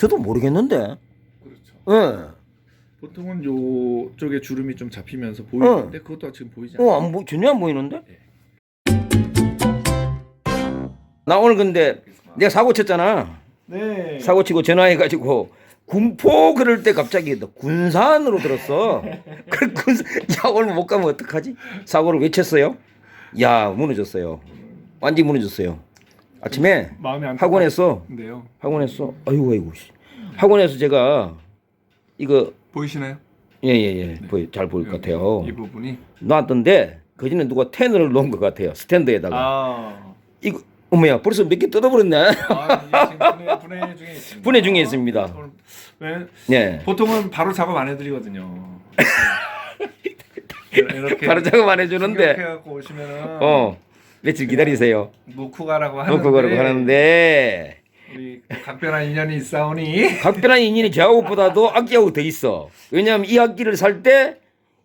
저도 모르겠는데. 그렇죠. 예. 보통은 요쪽에 주름이 좀 잡히면서 보이는데 그것도 지금 보이지 않아요. 어, 안 보, 전혀 안 보이는데? 나 오늘 근데 내가 사고 쳤잖아. 네. 사고 치고 전화해가지고 군포 그럴 때 갑자기 너 군산으로 들었어. 그 군산, 야 오늘 못 가면 어떡하지? 사고를 왜 쳤어요? 야 무너졌어요. 완전 히 무너졌어요. 아침에 마음이 안 학원에서 근데요. 학원에서 아이고 아이고 씨. 학원에서 제가 이거 보이시나요? 예예예 보이 잘 보일 것 같아요. 이 부분이 놨던데 그 전에 누가 텐을 놓은 것 같아요 스탠드에다가 아, 이거 어머야 벌써 몇 개 뜯어버렸네 아 이게 지금 분해, 분해 중에 있습니다. 분해 중에 있습니다. 오늘 왜 예 보통은 바로 작업 안 해드리거든요. 이렇게 바로 작업 안 해주는데 해갖고 오시면은 어 며칠 기다리세요. 놓고 가라고 하는데 놓고 가라고 하는데. 우리 각별한 인연이 있사오니. 각별한 인연이 저하고보다도 악기하고 더 있어. 왜냐하면 이 악기를 살 때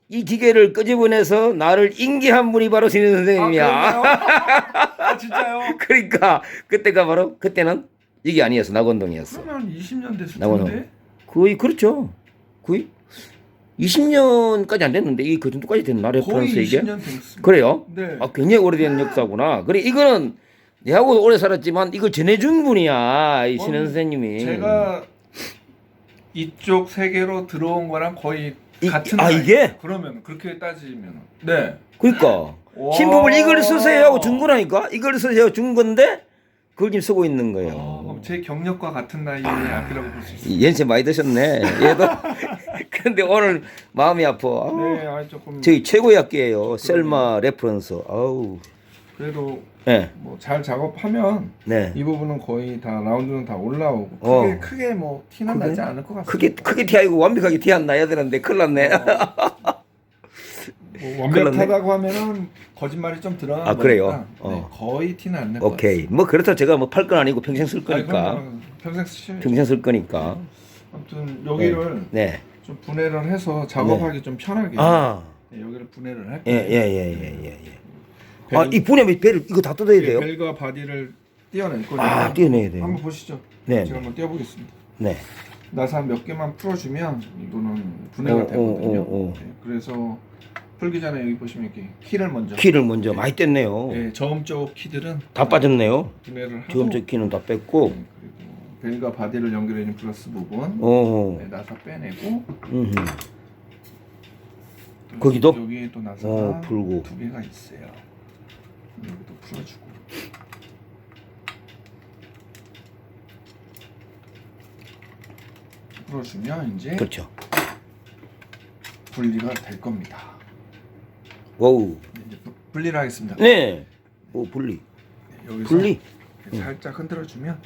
이 기계를 끄집어내서 나를 인계한 분이 바로 신인 선생님이야. 아? 아 진짜요? 그러니까 그때가 바로 그때는 이게 아니었어. 낙원동이었어. 그러면 20년 됐을 텐데? 거의 그렇죠. 거의 20년까지 안 됐는데 이그 정도까지 됐나 거의 레퍼런스 이게? 20년 됐습니다. 그래요? 네. 아 굉장히 오래된 역사구나. 그래 이거는 내하고 오래 살았지만 이걸 전해준 분이야 이 신현 어, 선생님이. 제가 이쪽 세계로 들어온 거랑 거의 이- 같은 아, 나이. 이게? 그러면 그렇게 따지면 네. 그러니까 와. 신품을 이걸 쓰세요 하고 준 거라니까 이걸 쓰세요 준 건데 그걸 지금 쓰고 있는 어, 거예요. 그럼 제 경력과 같은 나이의 악기라고 볼 수 있어요. 이 연세 많이 드셨네. 얘도. 근데 오늘 마음이 아파. 아우, 네, 아 조금 저희 최고의 악기예요. 셀마 레퍼런스. 아우. 그래도 네. 뭐 잘 작업하면 네. 이 부분은 거의 다 라운드는 다 올라오고 크게 어. 크게 뭐 티는 그게? 나지 않을 것 같습니다. 크게 크게 티 아니고 완벽하게 티 안 나야 되는데 큰일 났네. 뭐 완벽하다고 하면은 거짓말이 좀 들어가는 아, 그래요? 네, 어. 거의 티는 안날 것 같습니다. 오케이. 뭐 그렇다 제가 뭐 팔 건 아니고 평생 쓸 아니, 거니까. 그럼 평생 쓰셔야죠. 평생 쓸 거니까. 아무튼 여기를 네. 좀 분해를 해서 작업하기 좀 편하게 아. 네, 여기를 분해를 예, 할게요. 예, 예, 예, 예, 예. 아, 이 분야면 배를 이거 다 뜯어야 돼요. 벨과 바디를 띄어낼 거니까 아, 띄어내야 돼요. 한번 보시죠. 네. 제가 한번 띄워보겠습니다. 네. 나사 몇 개만 풀어주면 이거는 분해가 어, 되거든요. 어, 어, 어. 네, 그래서 풀기 전에 여기 보시면 이렇게 키를 먼저 키를 먼저 많이 뗐네요. 네, 저음 쪽 키들은 다 빠졌네요. 분해를 하고 지금 저 키는 다 뺐고. 네, 그리고 벨과 바디를 연결해 있는 플러스 부분 어. 네, 나사 빼내고 음. 또 거기도? 여기에 또 나사가 어, 풀고. 두 개가 있어요. 여기도 풀어주고 풀어주면 이제 그렇죠. 분리가 될 겁니다. 와우. 이제 부- 분리를 하겠습니다. 네. 오, 분리. 네, 여기서 분리. 이렇게 살짝 흔들어주면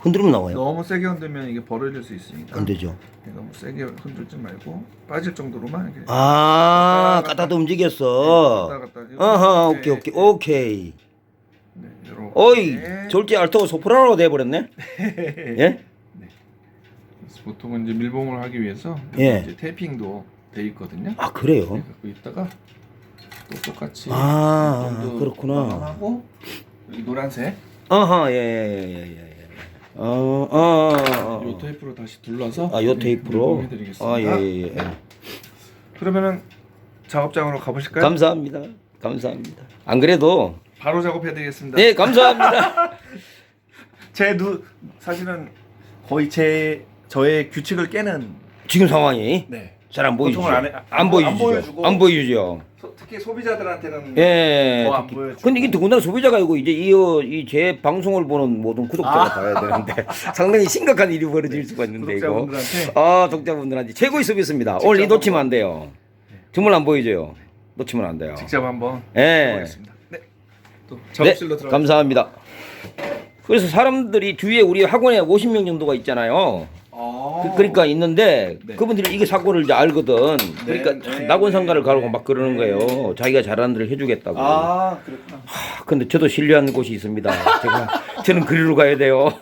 흔들면 나와요. 너무 세게 흔들면 이게 벌어질 수 있으니까 안 되죠. 너무 세게 흔들지 말고 빠질 정도로만 이렇게 아, 갔다 까다도 움직였어. 갔다 아하, 이렇게, 오케이, 오케이, 네, 오케이. 네, 요렇게. 어이, 졸지 알토 소프라노가 돼버렸네. 예? 그래서 보통은 이제 밀봉을 하기 위해서 예. 이제 테이핑도 돼 있거든요. 아, 그래요? 네, 갖고 있다가 또 똑같이 아, 그렇구나. 하고 여기 노란색 아하, 예, 예, 예, 예, 예. 어, 어, 어, 요 어. 테이프로 다시 둘러서 아, 요 네, 테이프로. 밀봉해드리겠습니다. 아, 예, 예, 예. 그러면은 작업장으로 가보실까요? 감사합니다. 감사합니다. 안 그래도 바로 작업해드리겠습니다. 네, 감사합니다. 제 눈 사실은 거의 제 저의 규칙을 깨는 지금 상황이 네. 잘 안 보이죠? 보통은 안 해- 안 안 보이죠? 보여주고. 안 보이죠? 소- 특히 소비자들한테는 예. 더안 특히. 보여주고. 근데 이게 더군다나 소비자가 아니고 이제 이제 방송을 보는 모든 구독자가 아. 봐야 되는데 상당히 심각한 일이 벌어질 수가 있는데 이거. 구독자분들한테 아, 독자분들한테 최고의 서비스입니다. 오늘 이 직접 놓치면. 안 돼요. 정말 안 보이죠? 놓치면 안 돼요. 직접 한번 예. 해보겠습니다. 네. 또 네, 작업실로 들어가. 감사합니다. 그래서 사람들이 뒤에 우리 학원에 50명 정도가 있잖아요. 아. 그, 러니까 있는데 네. 그분들이 이게 사고를 이제 알거든. 그러니까 네, 참 네, 낙원상가를 네, 가라고 네. 막 그러는 네. 거예요. 자기가 잘하는 데를 해주겠다고. 아 그렇구나. 하, 근데 저도 신뢰하는 곳이 있습니다. 제가 저는 그리로 가야 돼요.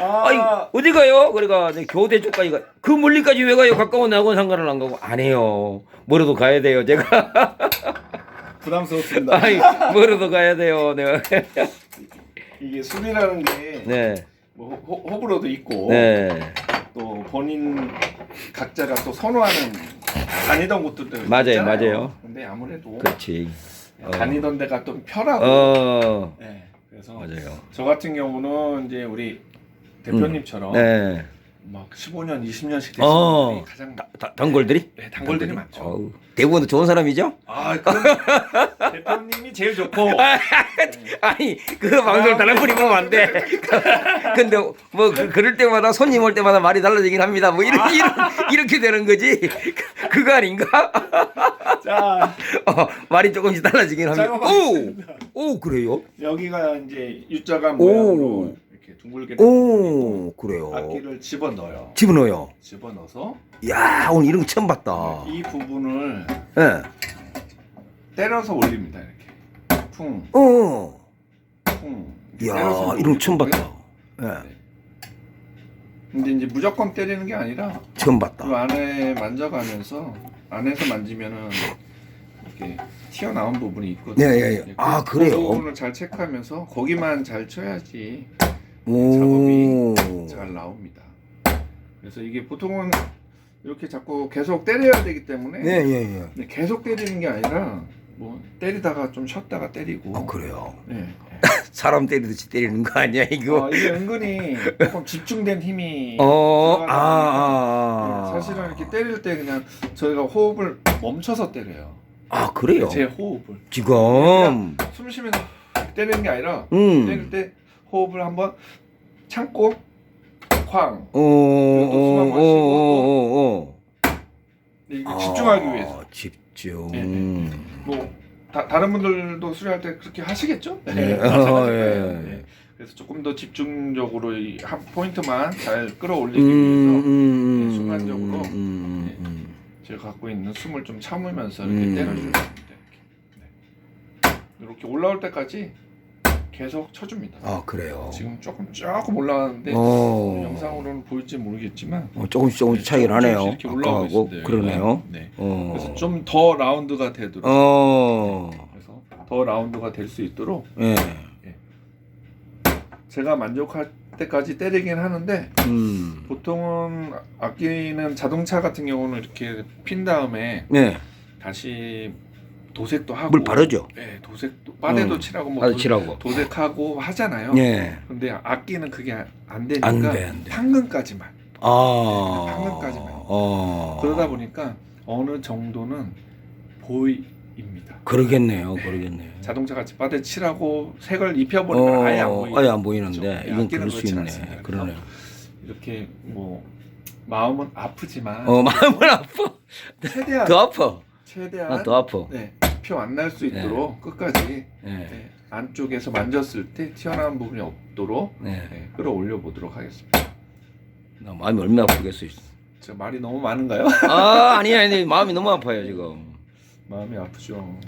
아, 아니 어디 가요? 그러니까 내 교대 쪽까지 가. 그 멀리까지 왜 가요? 가까운 낙원상가를 안 가고 안 해요. 뭐라도 가야 돼요. 제가 부담스럽습니다. 아니 뭐라도 가야 돼요. 내가 이게 술이라는 게 네. 뭐 호, 호불호도 있고 네. 또 본인 각자가 또 선호하는 다니던 곳들도 맞아요, 있잖아요. 맞아요. 근데 아무래도 그렇지. 어. 다니던 데가 좀 편하고 어. 네, 그래서 맞아요. 저 같은 경우는 이제 우리 대표님처럼 네. 막 15년, 20년씩 되신 어. 분들이 가장 다- 단골들이? 네, 단골들이 많죠. 어우, 대부분 좋은 사람이죠? 아, 그럼 대표님이 제일 좋고 아니 그 방송을 다른 분이 보면 안 돼. 근데 뭐 그, 그럴 때마다 손님 올 때마다 말이 달라지긴 합니다. 뭐 이렇게 이렇게, 이렇게 되는 거지. 그- 그거 아닌가? 자 어, 말이 조금씩 달라지긴 합니다. 오. 오 그래요? 여기가 이제 U자가 모양으로 이렇게 둥글게 오 그래요. 악기를 집어 넣어요. 집어넣어요. 집어 넣어서 야 오늘 이런 거 처음 봤다. 이 부분을 예. 때려서 올립니다. 이렇게 쿵, 어. 쿵. 이렇게 야 때려서 이런 거 처음 올리고요. 봤다. 예. 근데 이제 무조건 때리는 게 아니라 처음 그 봤다. 안에 만져가면서 안에서 만지면은 이렇게 튀어나온 부분이 있거든요. 예, 예, 예. 그- 아, 그 그래요? 부분을 잘 체크하면서 거기만 잘 쳐야지 오. 잘 나옵니다. 그래서 이게 보통은 이렇게 자꾸 계속 때려야 되기 때문에 예, 예, 예. 근데 계속 때리는 게 아니라 뭐 때리다가 좀 쉬었다가 때리고 아 그래요. 네. 사람 때리듯이 때리는 거 아니야 이거? 어, 이게 은근히 조금 집중된 힘이 어, 아, 아, 보니까 아. 사실은 이렇게 때릴 때 그냥 저희가 호흡을 멈춰서 때려요. 아 그래요? 제 호흡을 지금. 숨 쉬면서 때리는 게 아니라 음. 때릴 때 호흡을 한번 참고 쾅 어, 어, 어, 어, 어, 이게 어. 집중하기 아, 위해서 집중. 네, 네. 뭐 다, 다른 분들도 수리할 때 그렇게 하시겠죠? 네. 마찬가지일 어. 예. 네. 그래서 조금 더 집중적으로 이 한 포인트만 잘 끌어올리기 음, 위해서 음, 네, 순간적으로 음, 음, 음. 제가 갖고 있는 숨을 좀 참으면서 이렇게 음. 때려줘야 됩니다. 이렇게. 네. 이렇게 올라올 때까지 계속 쳐줍니다. 아 그래요. 지금 조금 조금 올라왔는데 어. 영상으로는 보일지 모르겠지만 어, 조금씩 조금씩 차이가 조금씩 나네요. 이렇게 아까하고 있습니다. 그러네요. 네. 어. 그래서 좀 더 라운드가 되도록 어. 그래서 더 라운드가 될 수 있도록 예. 제가 만족할 때까지 때리긴 하는데 음. 보통은 악기는 자동차 같은 경우는 이렇게 핀 다음에 네. 다시 도색도 하고 물 바르죠. 네, 도색도 빠데도 음. 칠하고 뭐 바로 도, 칠하고. 도 색하고 하잖아요. 예. 근데 악기는 그게 안 되니까 안 돼, 안 돼. 판금까지만 아. 방금까지만. 어. 그러다 보니까 어느 정도는 보입니다. 그러겠네요. 그러겠네요. 자동차 같이 빠데 칠하고 색을 입혀버리면 아예 안 보이죠. 아예 안 보이는데 그렇죠? 이건 악기는 그럴 수 그렇진 있네. 않습니다. 그러네요. 이렇게 뭐 마음은 아프지만 어 마음은 아파. 최대한 더 아파. 최대한 나더 아파. 네, 표안날 수 있도록 끝까지 예. 네, 안쪽에서 만졌을 때 튀어나온 부분이 없도록 네. 네, 끌어올려 보도록 하겠습니다. 나 마음이 얼마나 아프겠어요. 저 말이 너무 많은가요? 아 아니 아니 마음이 너무 아파요 지금. 마음이 아프죠.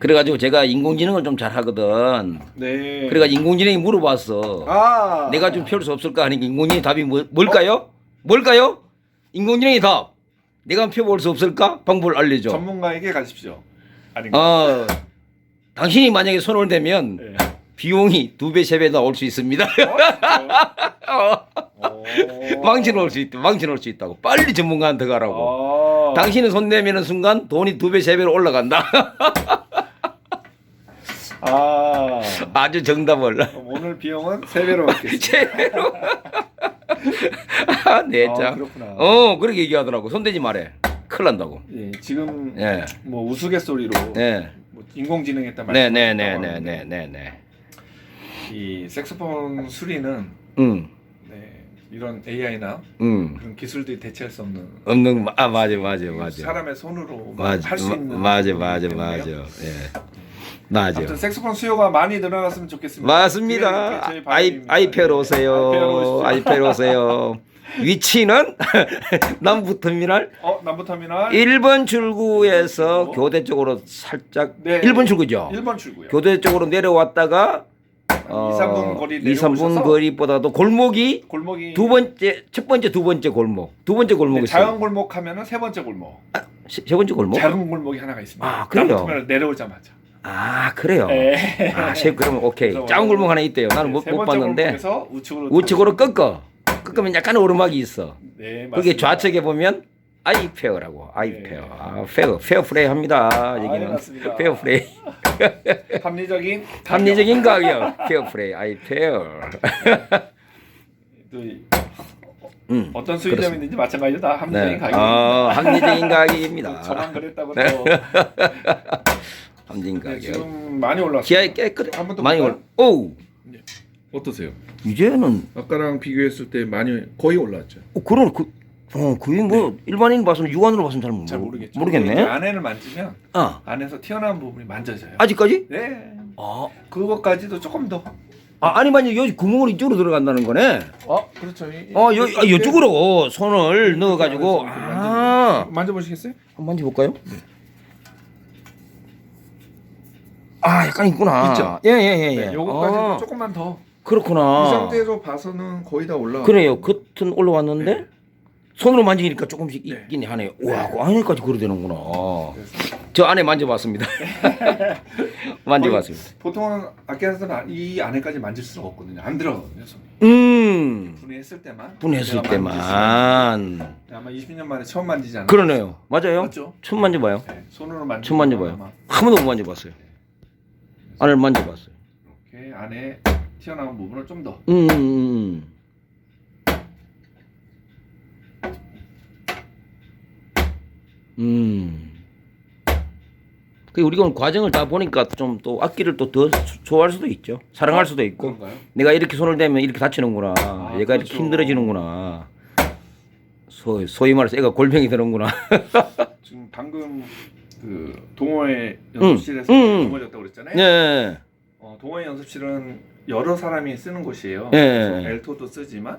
그래가지고 제가 인공지능을 좀 잘하거든. 네. 그래가 인공지능이 물어봤어. 아 내가 좀 펴올 수 없을까 하니까 인공지능 답이 뭐, 뭘까요? 뭘까요? 인공지능이 답. 내가 펴볼 수 없을까? 방법을 알려줘. 전문가에게 가십시오. 아닌가? 어, 당신이 만약에 손을 대면 네. 비용이 두 배, 세배더올수 있습니다. 어? 망신 올수 있다. 망신 올수 있다고. 빨리 전문가한테 가라고. 아. 당신은 손 내미는 순간 돈이 두 배, 세 배로 올라간다. 아. 아주 정답을. 그럼 오늘 비용은 세 배로 받겠습니다. 제대로. 아, 네, 아, 참. 그렇구나. 어, 그렇게 얘기하더라고. 손대지 말해. 큰일 난다고. 예, 지금 예. 뭐 우스갯소리로 네. 뭐 인공지능에다 네, 네, 네, 네, 네, 네, 네. 이 색소폰 수리는 응, 네, 이런 AI나 응. 그런 기술들이 대체할 수 없는 없는, 아, 맞아, 맞아, 맞아. 사람의 손으로 맞아, 할수 마- 있는 맞아, 맞아. 맞아. 예. 맞아. 아무튼 색소폰 수요가 많이 늘어났으면 좋겠습니다. 맞습니다. 아이. 아이패로 네, 오세요. 아이패로 오세요. 위치는 남부터미널 어 남부터미널 1번 출구에서 출구. 교대 쪽으로 살짝 네. 1번 출구죠. 1번 출구요. 교대 쪽으로 내려왔다가 2, 3분 거리 2, 3분 내려오셔서 거리보다도 골목이 골목이 두 번째 첫 번째 두 번째 골목 두 번째 골목이 네. 작은 골목 하면은 세 번째 골목. 세, 세 번째 골목? 작은 골목이 하나가 있습니다. 아, 그래요? 내려오자마자. 아 그래요. 네. 아 셰프 그러면 오케이. 작은 골목 하나 있대요. 나는 못, 세못 번째 봤는데 우측으로 우측으로 꺾어. 꺾으면 약간 오르막이 있어. 네, 그게 맞습니다. 좌측에 보면 아이페어라고 아이페어. 아, 페어 페어 플레이 합니다. 네, 여기는 맞습니다. 페어 플레이. 합리적인 합리적인 가격. 페어 플레이 아이페어. 또 음. 어떤 수익점이든지 마찬가지로 다 합리적인 네. 가격. 어, 합리적인 가격입니다. 저만 그랬다고 또 합리적인 네, 가격. 지금 많이 올랐어요. 기아에. 한번더 많이 올. 오 어떠세요? 이제는 아까랑 비교했을 때 많이 거의 올랐죠. 어, 그런 그 어, 그게 뭐 일반인 봐서는 육안으로 봐서는 잘, 모르, 잘 모르겠죠. 모르겠네. 안에를 만지면 아 안에서 튀어나온 부분이 만져져요. 아직까지? 네. 아, 그것까지도 조금 더. 아 아니 만약 여기 구멍으로 이쪽으로 들어간다는 거네. 어, 그렇죠. 이- 어, 여, 아, 이쪽으로 손을 넣어 가지고 안에서 이렇게 아, 만져보시겠어요? 한번 만져 볼까요? 아, 약간 있구나. 있죠? 예, 예, 예, 예. 네, 요거까지도 아, 조금만 더. 그렇구나. 이 상태에서 봐서는 거의 다 올라. 그래요. 겉은 올라왔는데 손으로 만지니까 조금씩 네. 있긴 하네요. 와, 그 안에까지 그래 되는구나. 그래서 저 안에 만져봤습니다. 만져봤습니다. 보통은 악기에서는 이 안에까지 만질 수가 없거든요. 안 들어가거든요, 손이. 음, 분해했을 때만. 분했을 수 때만. 있는. 아마 20년 만에 처음 만지잖아요. 그러네요. 맞아요. 맞죠? 처음 만져봐요. 네, 손으로 만지. 처음 만져봐요. 한 번도 못 만져봤어요. 안을 만져봤어요. 이렇게 안에 튀어나온 부분을 좀 더. 음, 음, 음. 음. 그 우리가 오늘 과정을 다 보니까 좀 또 악기를 또 더 좋아할 수도 있죠. 사랑할 수도 있고. 그런가요? 내가 이렇게 손을 대면 이렇게 다치는구나. 아, 얘가 이렇게 그렇죠. 힘들어지는구나. 소, 소위 말해서 애가 골병이 되는구나. 지금 방금 그 동호회 연습실에서 음, 음. 넘어졌다고 그랬잖아요. 네. 어, 동호회 연습실은 여러 사람이 쓰는 곳이에요. 예. 엘토도 쓰지만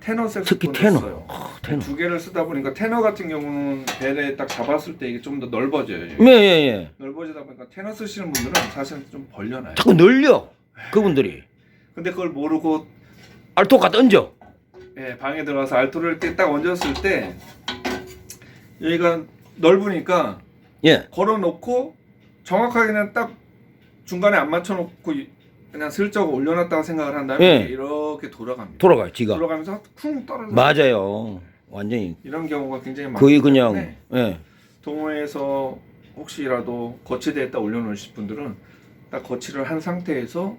테너 색소폰도 테너. 써요. 아, 테너. 두 개를 쓰다 보니까 테너 같은 경우는 벨에 딱 잡았을 때 이게 좀 더 넓어져요. 예, 예, 예. 넓어지다 보니까 테너 쓰시는 분들은 사실 좀 벌려놔요. 자꾸 늘려. 그분들이. 근데 그걸 모르고 알토 갖다 얹어. 예, 방에 들어가서 알토를 이렇게 딱 얹었을 때 여기가 넓으니까 예. 걸어놓고 정확하게는 딱 중간에 안 맞춰놓고 이- 그냥 슬쩍 올려놨다고 생각을 한 다음에 예. 이렇게 돌아갑니다. 돌아가요, 지가. 돌아가면서 쿵 떨어져. 맞아요. 완전히 이런 경우가 굉장히 많기 거의 그냥 예. 동호회에서 혹시라도 거치대에다 올려놓으실 분들은 딱 거치를 한 상태에서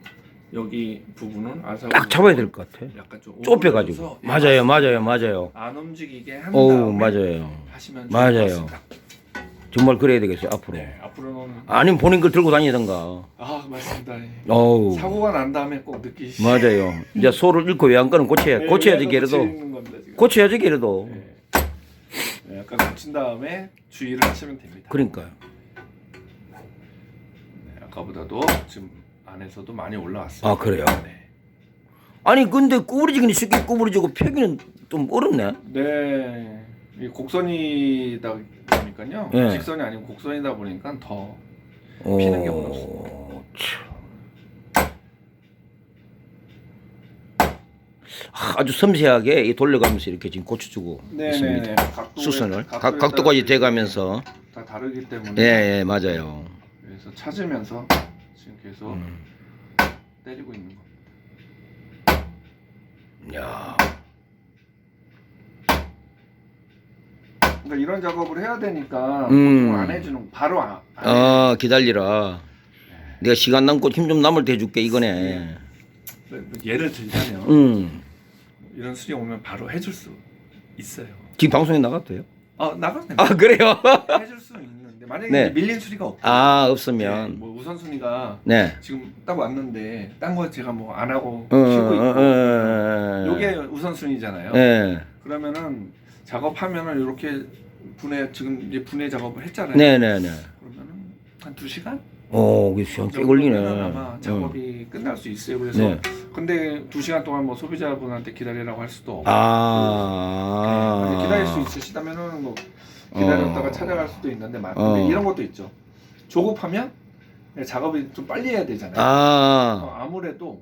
여기 부분은 아사 딱 잡아야 될 것 같아. 약간 좀 좁혀 가지고. 오므려서 예, 맞아요. 맞아요, 맞아요. 안 움직이게 한 오, 다음에 맞아요. 하시면 맞아요. 좋을 것 같습니다. 정말 그래야 되겠어요, 앞으로. 네, 앞으로는 아니면 본인 걸 들고 다니던가. 아 맞습니다. 어우. 사고가 난 다음에 꼭 느끼시. 맞아요. 이제 소를 잃고 외양간은 고쳐야 네, 고쳐야지 위에서 걔라도. 고치는 겁니다, 지금. 고쳐야지 걔라도. 네. 네, 약간 고친 다음에 주의를 하시면 됩니다. 그러니까요. 네, 아까보다도 지금 안에서도 많이 올라왔어요. 아, 그래요? 네. 아니 근데 구부러지기는 쉽게 구부러지고 펴기는 좀 어렵네. 네. 이 곡선이다 보니까요. 예. 직선이 아니고 곡선이다 보니까 더 어, 피는 경우는. 아, 아주 섬세하게 이 돌려가면서 이렇게 지금 고쳐주고 있습니다. 네네. 각도에- 수선을 각, 각도까지 돼가면서 다 다르기 때문에 예, 예 맞아요. 그래서 찾으면서 지금 계속 음. 때리고 있는 겁니다. 야, 그러니까 이런 작업을 해야 되니까 음. 안 해주는 바로 안, 안 해요. 어 기다리라. 내가 시간 남고 힘 좀 남을 때 해줄게 이거네. 예를 들자면 음, 이런 수리 오면 바로 해줄 수 있어요. 지금 방송에 나갔대요? 아 나가면 아 그래요? 해줄 수 있는데 만약에 네. 이제 밀린 수리가 없고 아 네, 없으면 뭐 우선 순위가 네. 지금 딱 왔는데 딴 거 제가 뭐 안 하고 어, 쉬고 어, 있고 어, 어, 어. 요게 우선 순위잖아요. 네. 그러면은 작업하면은 이렇게 분해 지금 이제 분해 작업을 했잖아요. 네네네. 그러면은 한 두 시간 오, 이게 시간 꽤 걸리네. 아마 응. 작업이 끝날 수 있어요. 그래서 네. 근데 두 시간 동안 뭐 소비자분한테 기다리라고 할 수도 없고 아. 네, 기다릴 수 있으시다면은 뭐 기다렸다가 어. 찾아갈 수도 있는데 마- 어. 근데 이런 것도 있죠. 조급하면 작업이 좀 빨리 해야 되잖아요. 어, 아. 아무래도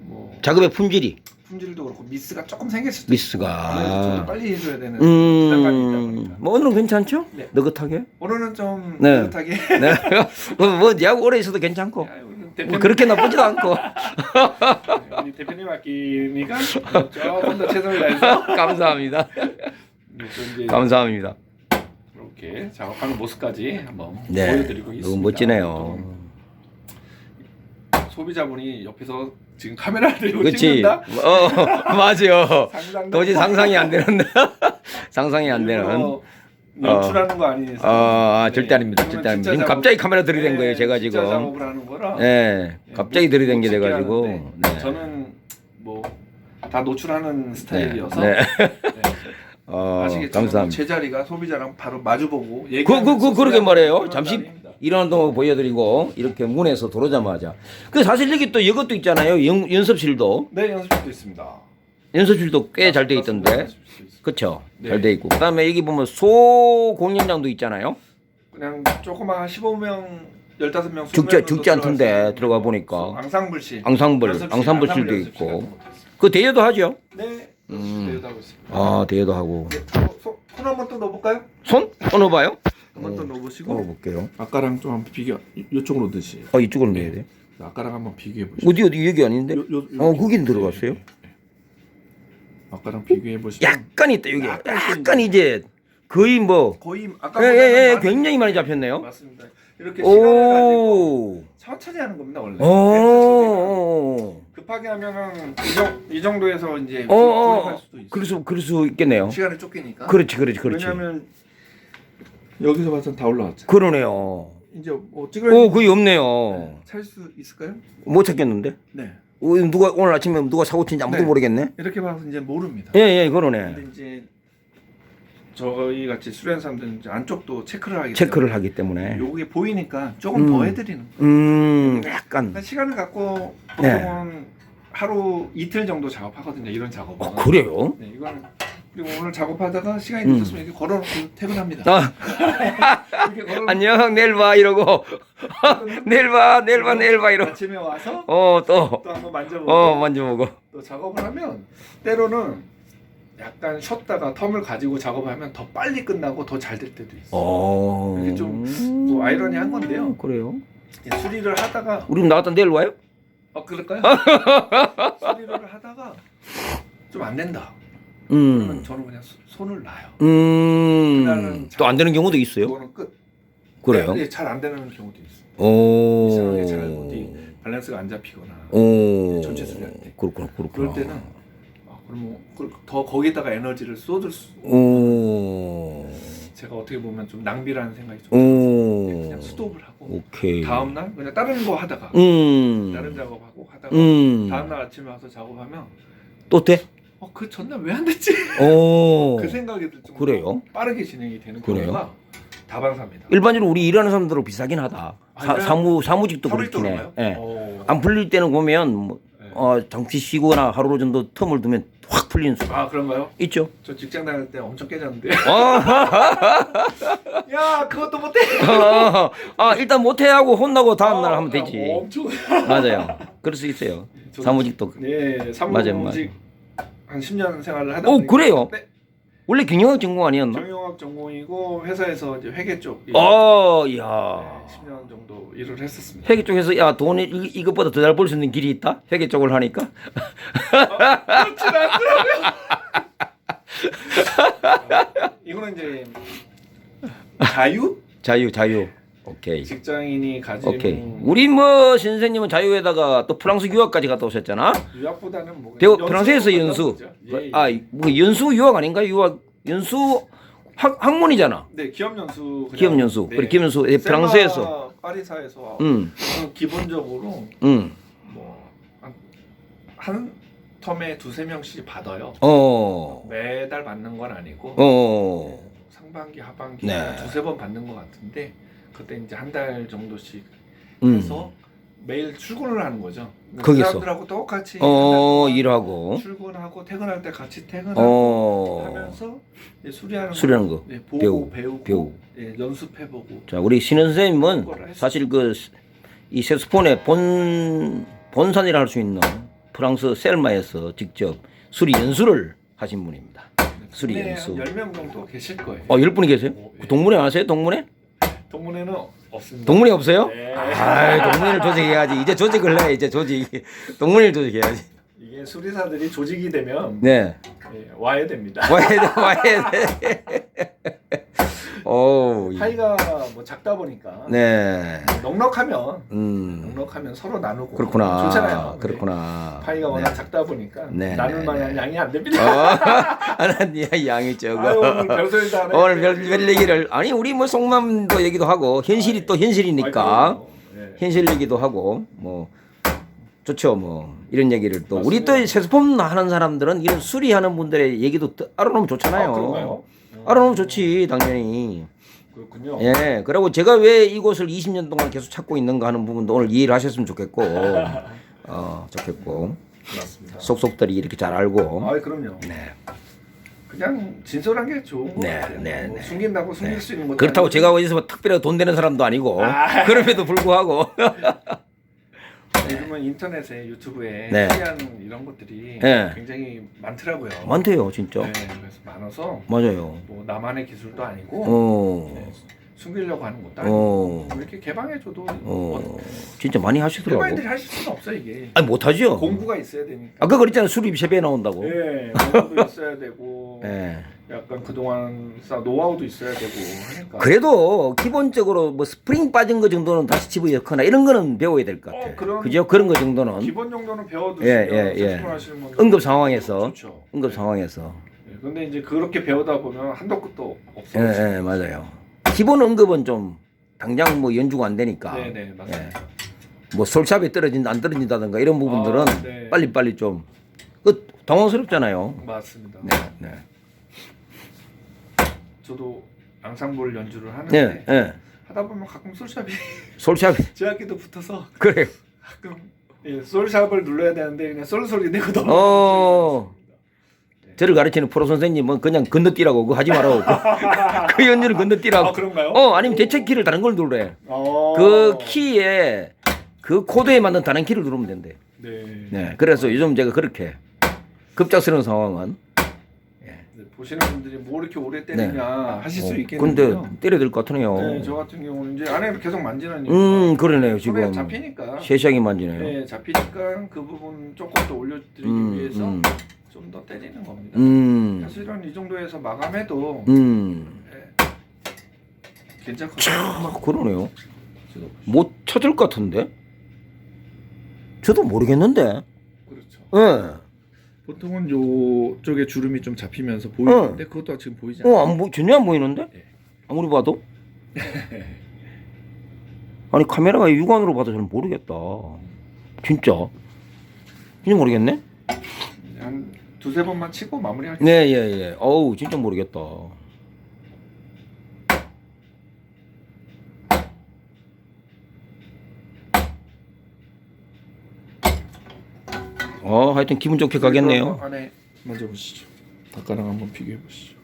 뭐 작업의 품질이 품질도 그렇고 미스가 조금 생길 수도 미스가. 빨리 해줘야 되는 부담감이 있다 음, 보니까 뭐 오늘은 괜찮죠? 네. 느긋하게? 오늘은 좀 네. 느긋하게 네. 뭐, 뭐 야구 오래 있어도 괜찮고 뭐 대표님, 그렇게 나쁘지도 않고 우리 대표님 맡기니까 조금 더 최선을 다해서 감사합니다. 또 이제 감사합니다. 이렇게 작업하는 모습까지 한번 네, 보여드리고 있습니다. 너무 멋지네요. 또 소비자분이 옆에서 지금 카메라를 들고 그렇지. 찍는다. 어 맞아요. 상상도 도저히 상상이 안 되는 상상이 안 되는. 연출하는 거 이상. 어, 아, 네, 절대 아닙니다. 절대 아닙니다. 지금 갑자기 카메라 들이댄 네, 거예요, 제가 지금. 작업을 하는 거라. 예, 네, 갑자기 못- 들이댄 못게 돼 가지고. 하는데 네. 저는 뭐 다 노출하는 네, 스타일이어서 네. 네. 어, 아시겠지만 감사합니다. 제 자리가 소비자랑 바로 마주보고 그, 그, 그, 그러게 말해요. 잠시 일하는 동안 보여드리고, 이렇게 문에서 들어오자마자. 그 사실 여기 또 이것도 있잖아요. 연, 연습실도. 네 연습실도 있습니다. 연습실도 꽤 잘돼 맞습니다. 있던데. 그쵸? 네. 잘돼 있고. 그 다음에 여기 보면 소 공연장도 있잖아요. 그냥 조그만 한 15명, 15명 죽지- 죽지 않던데, 들어가 보니까. 앙상블실. 앙상블, 연습실, 앙상블실도 있고. 그 대여도 하죠? 네. 음. 대여도 하고 있습니다. 아, 대여도 하고. 네, 어, 손, 손 한번 또 넣어볼까요? 손? 어, 넣어봐요? 한번 또 어, 넣어보시고 넣어볼게요. 아까랑 좀 한번 비교 이- 이쪽으로 넣으시 어, 이쪽으로 넣어야 돼. 아까랑 한번 비교해 보시죠 어디, 어디, 여기 아닌데? 어, 거긴 들어갔어요? 아까랑 비교해 보시면 약간 있다, 여기. 약간 약간 이제, 거의 뭐, 거의 예, 아까보다는 예, 예, 굉장히 많이 잡혔네요. 맞습니다 이렇게 시간을 가지고 오, 천천히 하는 겁니다 원래 어. 오, 급하게 하면은 이, 정, 이 정도에서 이제 어, 어, 할 어. 수도 있어요 그럴 수, 그럴 수 있겠네요. 시간이 쫓기니까 그렇지, 그렇지, 그렇지. 왜냐하면 여기서 봐선 다 올라왔죠 그러네요. 이제 뭐 찍어야 오, 거의 없네요. 찰수 있을까요? 못 찾겠는데? 네 어, 누가, 오늘 아침에 누가 사고 친지 아무도 네. 모르겠네? 이렇게 봐서 이제 모릅니다 예, 예, 그러네. 근데 이제 저희 같이 수련 사람들은 이제 안쪽도 체크를 하기 체크를 하기 때문에. 때문에 요게 보이니까 조금 음. 더 해드리는. 음, 약간. 그러니까 시간을 갖고 네. 보통은 하루 이틀 정도 작업하거든요. 이런 작업은. 어, 그래요? 네, 이거는 그리고 오늘 작업하다가 시간이 음. 늦었으면 이렇게 걸어놓고 퇴근합니다. 아, 이렇게 걸어놓고 안녕, 내일 봐, 이러고. 내일 봐, 내일 봐, 내일 봐, 이러고. 아침에 와서 어, 또. 또 한번 만져보고 어, 만져보고. 또 작업을 하면 때로는 약간 쉬었다가 텀을 가지고 작업을 하면 더 빨리 끝나고 더 잘 될 때도 있어 요. 어. 이게 좀뭐 아이러니한 건데요. 그래요? 이제 수리를 하다가 우리 나갔다 내일 와요? 어 그럴까요? 수리를 하다가 좀 안 된다. 음. 저는 그냥 수- 손을 놔요. 음. 또 안 되는 경우도 있어요? 그거는 끝. 그래요? 네, 잘안 되는 경우도 있어요. 오. 이상하게 잘 어디 밸런스가 안 잡히거나 오. 전체 수리할 때. 그렇구나, 그렇구나. 그럴 때는 아, 그럼 뭐, 그- 더 거기에다가 에너지를 쏟을 수. 오. 제가 어떻게 보면 좀 낭비라는 생각이 좀. 오. 그냥 스톱을 하고 오케이. 다음 날 그냥 다른 거 하다가 음. 다른 작업하고 하다가 음. 다음 날 아침에 와서 작업하면 또 돼? 어 그 전날 왜 안 됐지? 오. 그 생각이 들 정도로 그래요? 빠르게 진행이 되는 그래요? 경우가 다반사입니다. 일반적으로 우리 일하는 사람들하고 비슷하긴 하다. 아, 사, 그래요? 사무 사무직도 하루 그렇긴 해. 예. 어. 안 풀릴 때는 보면 뭐, 네. 어, 잠시 쉬거나 하루 정도 텀을 두면 확 풀리는 수 아 그런가요? 있죠. 저 직장 다닐 때 엄청 깨졌는데. 어, 야 그것도 못해. 어, 아 일단 못해 하고 혼나고 다음 날 하면 아, 되지. 뭐 엄청. 맞아요. 그럴 수 있어요. 저도 사무직도. 네 맞아요, 사무직 한 10년 생활을 하다 오, 보니까 그래요? 네, 원래 경영학 전공 아니었나? 정영학 전공이고 회사에서 이제 회계 쪽 어, 네, 야. 10년 정도 일을 했었습니다. 회계 쪽에서 야 돈이 이- 이것보다 더 잘 벌 수 있는 길이 있다? 회계 쪽을 하니까. 그렇진 않더라고요. 이거는 이제 자유 자유 자유. 오케이. 직장인이 가진 오케이. 우리 뭐 신생님은 자유에다가 또 프랑스 유학까지 갔다 오셨잖아. 유학보다는 뭐 연수로 프랑스에서 연수. 예, 예. 아, 뭐 연수 유학 아닌가? 유학 연수 학 학문이잖아. 네 기업 연수 그냥- 기업 연수. 네. 그래 기업 연수 예, 프랑스에서. 파리사에서 음. 기본적으로 음. 뭐한 텀에 두세 명씩 받아요. 어. 매달 받는 건 아니고 어. 상반기 하반기 네. 두세 번 받는 것 같은데 그때 이제 한 달 정도씩 음. 해서 매일 출근을 하는 거죠. 그 거기서? 사람들하고 똑같이 어, 일하고. 출근하고 퇴근할 때 같이 퇴근하고 어. 하면서 이제 수리하는 수리하는 거. 네, 보고 배우고, 배우고, 배우고. 예, 연습해보고 자, 우리 신은 선생님은 했어요. 사실 그 이 색소폰의 본 본산이라 할 수 있는 프랑스 셀마에서 직접 수리 연수를 하신 분입니다. 수리 네, 연수. 10명 정도 계실 거예요. 어, 열 분이 계세요? 그 동문회 아세요? 동문회? 동문회는 없습니다. 동문회 없어요? 네. 아, 동문회를 조직해야지. 이제 조직을 해. 이제 조직. 동문회를 조직해야지. 이게 수리사들이 조직이 되면 네. 예, 와야 됩니다. 와야 돼, 와야 돼. 오, 이- 파이가 뭐 작다 보니까 네. 넉넉하면 음, 넉넉하면 서로 나누고 그렇구나. 좋잖아요. 근데 그렇구나. 파이가 워낙 작다 보니까 네, 나눌 네, 만한 네. 양이 안 어, 됩니다. 하나님 양이 적어. 아유, 오늘 안 해. 오늘 별, 별 얘기를 아니 우리 뭐 속마음도 얘기도 하고 현실이 또 현실이니까 네. 현실 얘기도 하고 뭐 좋죠 뭐 이런 얘기를 또 우리. 또 세수품 하는 사람들은 이런 수리하는 분들의 얘기도 또 알아놓으면 좋잖아요. 아, 그런가요? 알아놓으면 좋지 당연히. 그렇군요. 예. 그리고 제가 왜 이곳을 20년 동안 계속 찾고 있는가 하는 부분도 오늘 이해를 하셨으면 좋겠고 어 좋겠고 맞습니다. 속속들이 이렇게 잘 알고. 아, 그럼요. 네. 그냥 진솔한 게 좋은 거 네, 같아요. 네, 뭐 네. 숨긴다고 숨길 수 있는 것도 그렇다고. 제가 어디서 뭐 특별히 돈 되는 사람도 아니고 아. 그럼에도 불구하고 요즘은 인터넷에 유튜브에 네. 특이한 이런 것들이 네. 굉장히 많더라고요. 많대요 진짜. 네, 그래서 많아서 맞아요. 뭐 나만의 기술도 아니고 어, 네, 숨기려고 하는 것도 아니고 어, 뭐 이렇게 개방해줘도 어, 뭐 진짜 많이 하시더라고. 일반인들이 하실 수는 없어 이게. 아니 못하죠. 공부가 있어야 되니까. 아까 그랬잖아 수리비 세배 나온다고. 예, 공부도 있어야 되고. 예. 약간 그동안 쌓 노하우도 있어야 되고 하니까. 그래도 기본적으로 뭐 스프링 빠진 거 정도는 다시 집어넣거나 이런 거는 배워야 될 것 같아 어, 그런- 그죠 그런 거 정도는 기본 정도는 배워두시면 예, 예, 예. 하시는 응급 상황에서 좋죠. 응급 상황에서 예, 근데 이제 그렇게 배우다 보면 한도 끝도 예, 없어요. 예 맞아요 기본 응급은 좀 당장 뭐 연주가 안 되니까 네네 맞습니다. 예. 뭐 솔샵이 떨어진다 안 떨어진다든가 이런 부분들은 아, 네. 빨리 빨리 좀 그 당황스럽잖아요. 맞습니다. 네, 네, 저도 앙상블 연주를 하는데 네, 네. 하다 보면 가끔 솔샵이 솔샵 제 악기도 붙어서 그래요. 가끔 예, 솔샵을 눌러야 되는데 그냥 솔 소리 내고 넘어. 어. 저를 가르치는 프로 선생님은 그냥 건너뛰라고 그거 하지 말라고 그, 그 연주를 건너뛰라고. 아 그런가요? 어 아니면 대체 키를 다른 걸 누르래. 어. 그 키에 그 코드에 맞는 다른 키를 누르면 된대. 네. 네. 그래서 요즘 제가 그렇게 급작스러운 상황은 네, 보시는 분들이 뭐 이렇게 오래 때리냐 하실 수 어, 있겠는데요. 근데 때려야 될것 같으네요. 네, 저 같은 경우는 이제 안에 계속 만지는 이유가 음 그러네요 지금 잡히니까 세상이 만지네요. 네, 잡히니까 그 부분 조금 더 올려드리기 음, 위해서 음. 좀더 때리는 겁니다. 음, 사실은 이 정도에서 마감해도 음, 네, 괜찮거든요. 아, 그러네요. 못 찾을 것 같은데? 저도 모르겠는데. 그렇죠. 예. 보통은 요 쪽에 주름이 좀 잡히면서 보이는데 그것도 지금 보이지 않아요. 어, 안 보, 전혀 안 보이는데? 네. 아무리 봐도? 아니, 카메라가 육안으로 봐도 잘 모르겠다. 진짜. 진짜 모르겠네? 한 두세 번만 치고 마무리할게요. 네, 예, 예. 어우, 진짜 모르겠다. 어, 하여튼 기분 좋게 가겠네요. 안에 만져보시죠. 아까랑 한번 비교해 보시죠.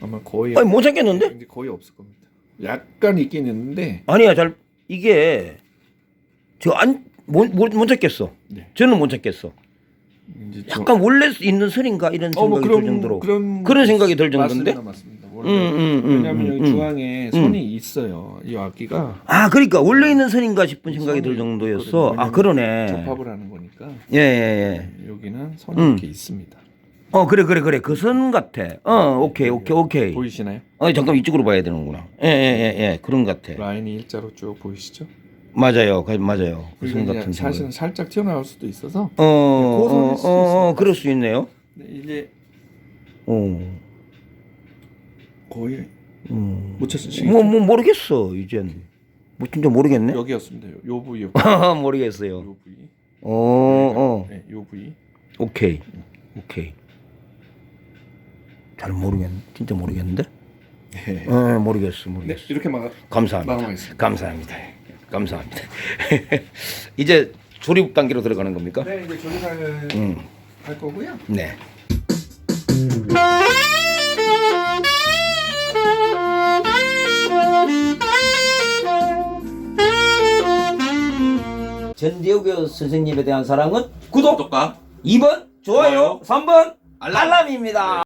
아마 거의 아니, 못 찾겠는데? 거의 없을 겁니다. 약간 있긴 있는데 아니야, 잘, 이게, 저 안, 못, 못, 못 찾겠어. 네. 저는 못 찾겠어. 이제 저- 약간 원래 있는 선인가? 이런 어, 뭐 생각이 들 정도로. 그런 그런 생각이 들 정도인데? 맞습니다, 맞습니다. 음, 원래 음, 음, 왜냐하면 음, 여기 음. 중앙에 선이 있어요. 이 악기가 아, 그러니까 원래 있는 선인가 싶은 생각이 들 정도였어. 아, 그러네. 접합을 하는 거니까 예, 예, 예. 여기는 선이 음. 이렇게 있습니다. 어, 그래, 그래, 그래. 그 선 같아. 어, 오케이, 오케이, 오케이. 보이시나요? 어, 잠깐 이쪽으로 봐야 되는구나. 예, 예, 예, 예. 그런 것 같아. 라인이 일자로 쭉 보이시죠? 맞아요. 그, 맞아요. 그선 그리고 이제 같은 사실은 생각. 살짝 튀어나올 수도 있어서 어, 어, 고소할 어, 수도 어, 있습니다. 그럴 수 있네요. 네, 이제 어, 거의 음. 못 찾으시겠죠? 뭐, 뭐, 모르겠어, 이젠. 뭐, 진짜 모르겠네. 여기였습니다. 요, 요 부위, 요, 모르겠어요. 요 부위. 어, 어. 네, 요 부위. 오케이. 오케이. 잘 모르겠네. 진짜 모르겠는데? 네. 어, 모르겠어, 네, 모르겠어. 이렇게 막 감사합니다. 마감하겠습니다. 감사합니다. 감사합니다. 이제 조립 단계로 들어가는 겁니까? 네, 이제 조립을 음, 할 거고요. 네. 전대우 선생님에 대한 사랑은 구독, 구독과 2번 좋아요, 좋아요. 3번 알람. 알람입니다.